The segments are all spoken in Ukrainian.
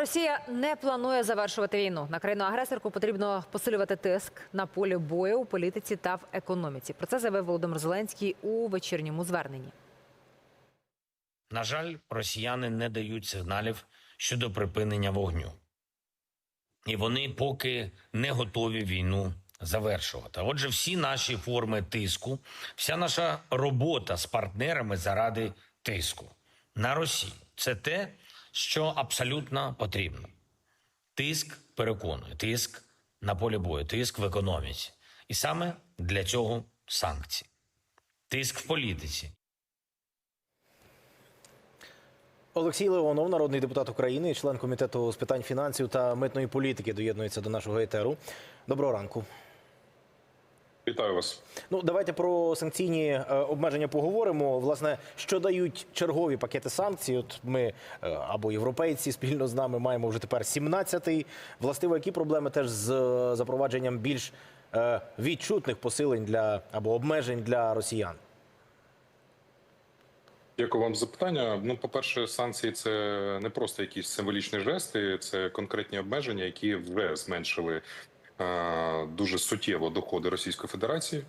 Росія не планує завершувати війну. На країну агресорку потрібно посилювати тиск на полі бою у політиці та в економіці. Про це заявив Володимир Зеленський у вечірньому зверненні. На жаль, росіяни не дають сигналів щодо припинення вогню. І вони поки не готові війну завершувати. Отже, всі наші форми тиску, вся наша робота з партнерами заради тиску на Росію це те, що абсолютно потрібно. Тиск переконує, тиск на полі бою, тиск в економіці. І саме для цього санкції. Тиск в політиці. Олексій Леонов, народний депутат України, член комітету з питань фінансів та митної політики, доєднується до нашого етеру. Доброго ранку. Вітаю вас. Ну давайте про санкційні е, обмеження поговоримо. Власне, що дають чергові пакети санкцій? От ми е, або європейці спільно з нами маємо вже тепер 17-й. Властиво, які проблеми теж з е, запровадженням більш відчутних посилень для або обмежень для росіян? Дякую вам за питання. Ну, по-перше, санкції це не просто якісь символічні жести, це конкретні обмеження, які вже зменшили дуже суттєво доходи Російської Федерації.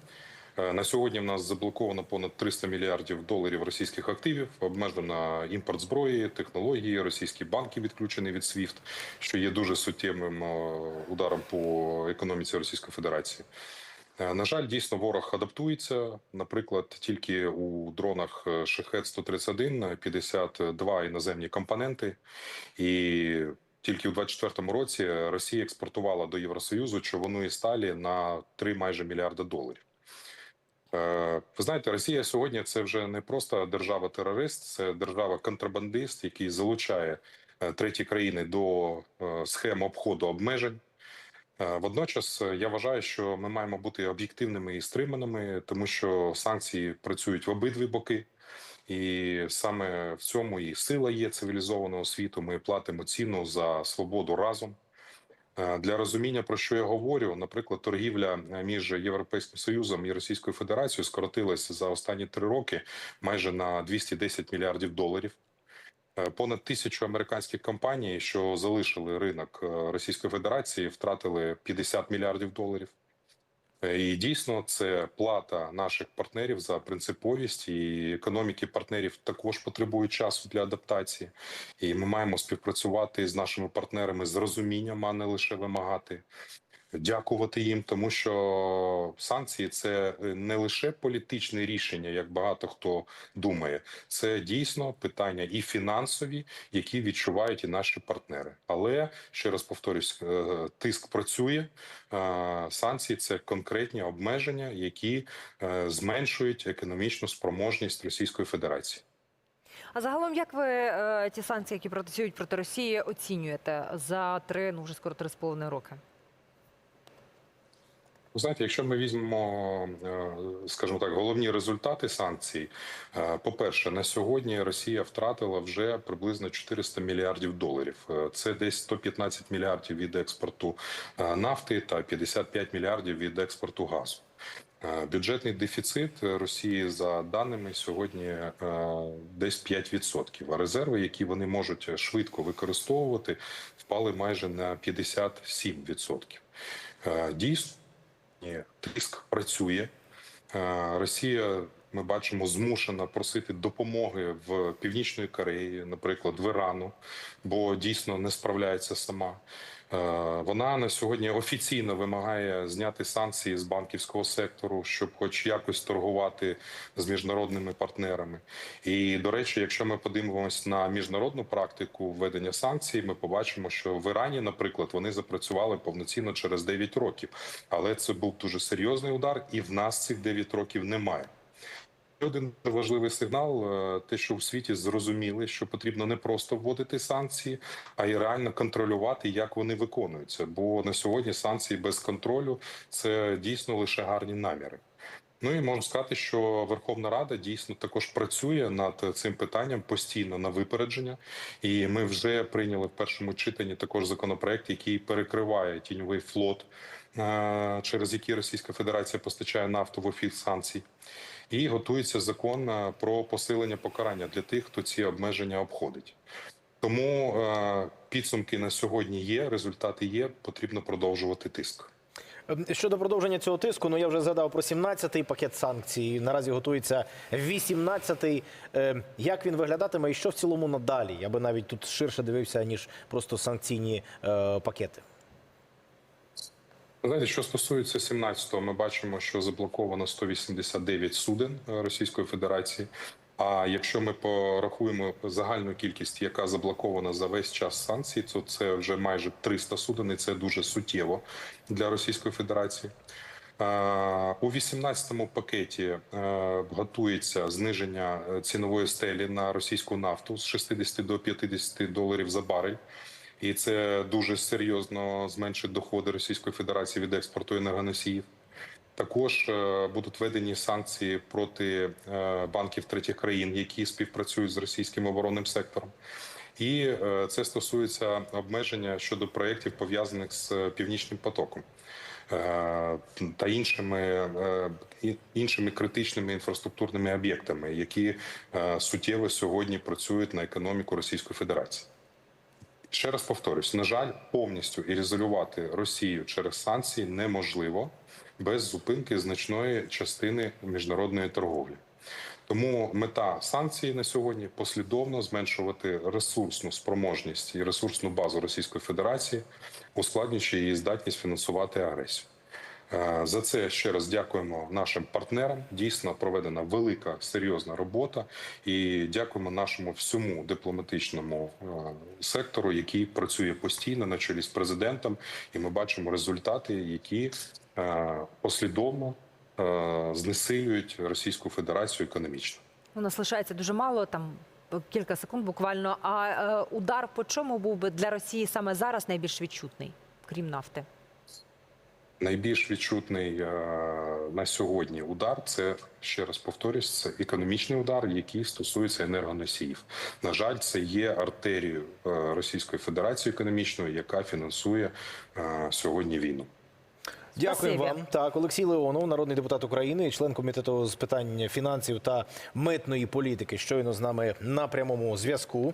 Е, На сьогодні в нас заблоковано понад 300 мільярдів доларів російських активів, обмежено імпорт зброї, технології, російські банки відключені від SWIFT, що є дуже суттєвим е, ударом по економіці Російської Федерації. Е, На жаль, дійсно ворог адаптується. Наприклад, тільки у дронах е, Шахет 131 52 іноземні компоненти, і тільки у 24-му році Росія експортувала до Євросоюзу човуну і сталі на 3 майже мільярда доларів. Е, Ви знаєте, Росія сьогодні це вже не просто держава-терорист, це держава-контрабандист, який залучає е, треті країни до е, схем обходу обмежень. Е, Водночас е, я вважаю, що ми маємо бути об'єктивними і стриманими, тому що санкції працюють в обидві боки, і саме в цьому і сила є цивілізованого світу. Ми платимо ціну за свободу разом. Е, Для розуміння про що я говорю, наприклад, торгівля між Європейським Союзом і Російською Федерацією скоротилася за останні три роки майже на 210 мільярдів доларів. Е, Понад тисячу американських компаній, що залишили ринок е, Російської Федерації, втратили 50 мільярдів доларів. Е, І дійсно це плата наших партнерів за принциповість, і економіки партнерів також потребують часу для адаптації. І ми маємо співпрацювати з нашими партнерами з розумінням, а не лише вимагати. Дякувати їм, тому що санкції це е, не лише політичне рішення, як багато хто думає. Це дійсно питання і фінансові, які відчувають і наші партнери. Але ще раз повторюсь, е, тиск працює. Е, Санкції це конкретні обмеження, які зменшують економічну спроможність Російської Федерації. А загалом, як ви е, ті санкції, які працюють проти Росії, оцінюєте за три, ну вже скоро три з половиною роки? Знаєте, якщо ми візьмемо, е, скажімо так, головні результати санкцій, е, по-перше, на сьогодні Росія втратила вже приблизно 400 мільярдів доларів. Е, Це десь 115 мільярдів від експорту нафти та 55 мільярдів від експорту газу. Бюджетний дефіцит Росії за даними сьогодні десь 5%, а резерви, які вони можуть швидко використовувати, впали майже на 57%. Е, Дійсно. Тиск працює. Е, Росія, ми бачимо, змушена просити допомоги в Північної Кореї, наприклад, в Ірану, бо дійсно не справляється сама. Е, Вона на сьогодні офіційно вимагає зняти санкції з банківського сектору, щоб, хоч якось торгувати з міжнародними партнерами. І до речі, якщо ми подивимось на міжнародну практику введення санкцій, ми побачимо, що в Ірані, наприклад, вони запрацювали повноцінно через 9 років, але це був дуже серйозний удар, і в нас цих 9 років немає. Один важливий сигнал: е, те, що в світі зрозуміли, що потрібно не просто вводити санкції, а й реально контролювати, як вони виконуються. Бо на сьогодні санкції без контролю це дійсно лише гарні наміри. Ну і можна сказати, що Верховна Рада дійсно також працює над цим питанням постійно на випередження, і ми вже прийняли в першому читанні також законопроект, який перекриває тіньовий флот, е, через який Російська Федерація постачає нафту в офіс санкцій. І готується закон е, про посилення покарання для тих, хто ці обмеження обходить. Тому е, підсумки на сьогодні є, результати є. Потрібно продовжувати тиск. Ем, Щодо продовження цього тиску, ну я вже згадав про 17-й пакет санкцій. Наразі готується 18-й. Ем, Як він виглядатиме і що в цілому надалі? Я би навіть тут ширше дивився, ніж просто санкційні е, пакети. Знаєте, що стосується 17-го, ми бачимо, що заблоковано 189 суден е, Російської Федерації. А якщо ми порахуємо загальну кількість, яка заблокована за весь час санкцій, то це вже майже 300 суден, і це дуже суттєво для Російської Федерації. У 18-му пакеті е, готується зниження е, цінової стелі на російську нафту з 60 до 50 доларів за барель. І це дуже серйозно зменшить доходи Російської Федерації від експорту енергоносіїв. Також е, будуть введені санкції проти е, банків третіх країн, які співпрацюють з російським оборонним сектором. І е, це стосується обмеження щодо проєктів, пов'язаних з північним потоком та іншими, іншими критичними інфраструктурними об'єктами, які суттєво сьогодні працюють на економіку Російської Федерації. Ще раз повторюсь: на жаль, повністю ізолювати Росію через санкції неможливо без зупинки значної частини міжнародної торговлі. Тому мета санкцій на сьогодні послідовно зменшувати ресурсну спроможність і ресурсну базу Російської Федерації, ускладнюючи її здатність фінансувати агресію. Е, За це ще раз дякуємо нашим партнерам. Дійсно проведена велика серйозна робота, і дякуємо нашому всьому дипломатичному е, сектору, який працює постійно на чолі з президентом. І ми бачимо результати, які е, послідовно знесилюють Російську Федерацію економічно. У нас лишається дуже мало, там кілька секунд буквально. А удар по чому був би для Росії саме зараз найбільш відчутний, крім нафти? Найбільш відчутний е, на сьогодні удар це ще раз повторюсь, це економічний удар, який стосується енергоносіїв. На жаль, це є артерією е, Російської Федерації економічною, яка фінансує е, сьогодні війну. Дякую вам. Так, Олексій Леонов, народний депутат України, член комітету з питань фінансів та митної політики, щойно з нами на прямому зв'язку.